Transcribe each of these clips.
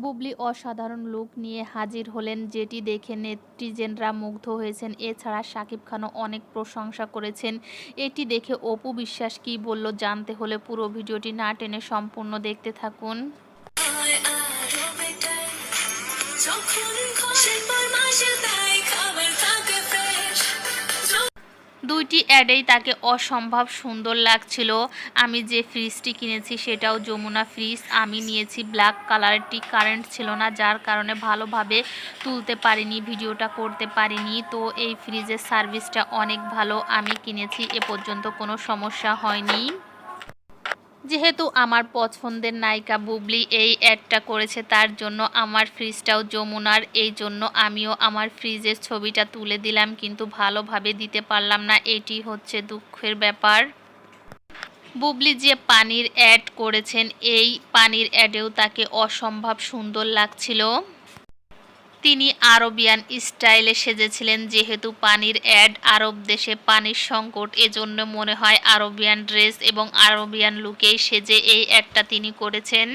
বুবলি অসাধারণ লুক নিয়ে হাজির হলেন, যেটি দেখে নেত্রীজেনরা মুগ্ধ হয়েছেন। এছাড়া শাকিব খানও অনেক প্রশংসা করেছেন। এটি দেখে অপু বিশ্বাস কী বলল জানতে হলে পুরো ভিডিওটি না টেনে সম্পূর্ণ দেখতে থাকুন। যখন দুইটি অ্যাডেই তাকে অসম্ভব সুন্দর লাগছিল। আমি যে ফ্রিজটি কিনেছি সেটাও যমুনা ফ্রিজ আমি নিয়েছি ব্ল্যাক কালারটি কারেন্ট ছিল না, যার কারণে ভালোভাবে তুলতে পারিনি ভিডিওটা করতে পারিনি। তো এই ফ্রিজের সার্ভিসটা অনেক ভালো, আমি কিনেছি, এ পর্যন্ত কোনো সমস্যা হয়নি। যেহেতু আমার পছন্দের নায়িকা বুবলি এই অ্যাডটা করেছে, তার জন্য আমার ফ্রিজটাও যমুনার। এই জন্য আমিও আমার ফ্রিজের ছবিটা তুলে দিলাম, কিন্তু ভালোভাবে দিতে পারলাম না। এটি হচ্ছে দুঃখের ব্যাপার। বুবলি যে পানির অ্যাড করেছেন, এই পানির অ্যাডেও তাকে অসম্ভব সুন্দর লাগছিল। তিনি আরবিয়ান স্টাইলে সেজেছিলেন, যেহেতু পানির অ্যাড আরব দেশে পানির সংকট, এজন্য মনে হয় আরবিয়ান ড্রেস এবং আরবিয়ান লুকেই সেজে এই অ্যাডটা তিনি করেছেন।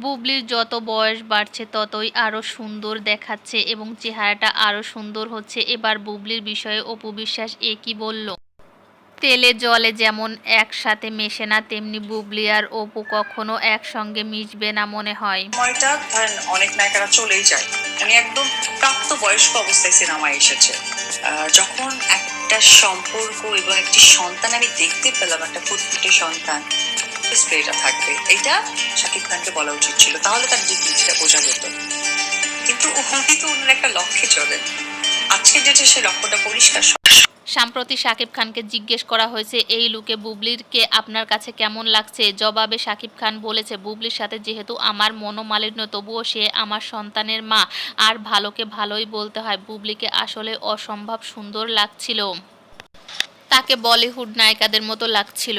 বুবলির যত বয়স বাড়ছে, ততই আরও সুন্দর দেখাচ্ছে এবং চেহারাটা আরও সুন্দর হচ্ছে। এবার বুবলির বিষয়ে অপু বিশ্বাস এ বলল? তেলে জলে যেমন একসাথে মেশে না, তেমনি বুবলি আর অপু কখনো একসঙ্গে মিশবে না মনে হয়। সময়টা ধরেন, অনেক নায়িকারা চলেই যায়। উনি একদম প্রাপ্ত বয়স্ক অবস্থায় সিনেমায় এসেছে। যখন একটা সম্পর্ক এবং একটি সন্তান, আমি দেখতে পেলাম একটা ফুটফুটে সন্তান স্প্রেটা থাকবে। এটা শাকিব খানকে বলা উচিত ছিল। তাহলে তার ডিগনিটিটা বোঝা যেত। কিন্তু উনি তো ওনার একটা লক্ষ্যে চলেন আজকে যেটা সে লক্ষ্যটা পরিষ্কার সম্প্রতি শাকিব খানকে জিজ্ঞেস করা হয়েছে, এই লুকে বুবলিরকে আপনার কাছে কেমন লাগছে? জবাবে শাকিব খান বলেছে, বুবলির সাথে যেহেতু আমার মনোমালিন্য, তবুও সে আমার সন্তানের মা। আর ভালোকে ভালোই বলতে হয়। বুবলিকে আসলে অসম্ভব সুন্দর লাগছিল। তাকে বলিউড নায়িকাদের মতো লাগছিল।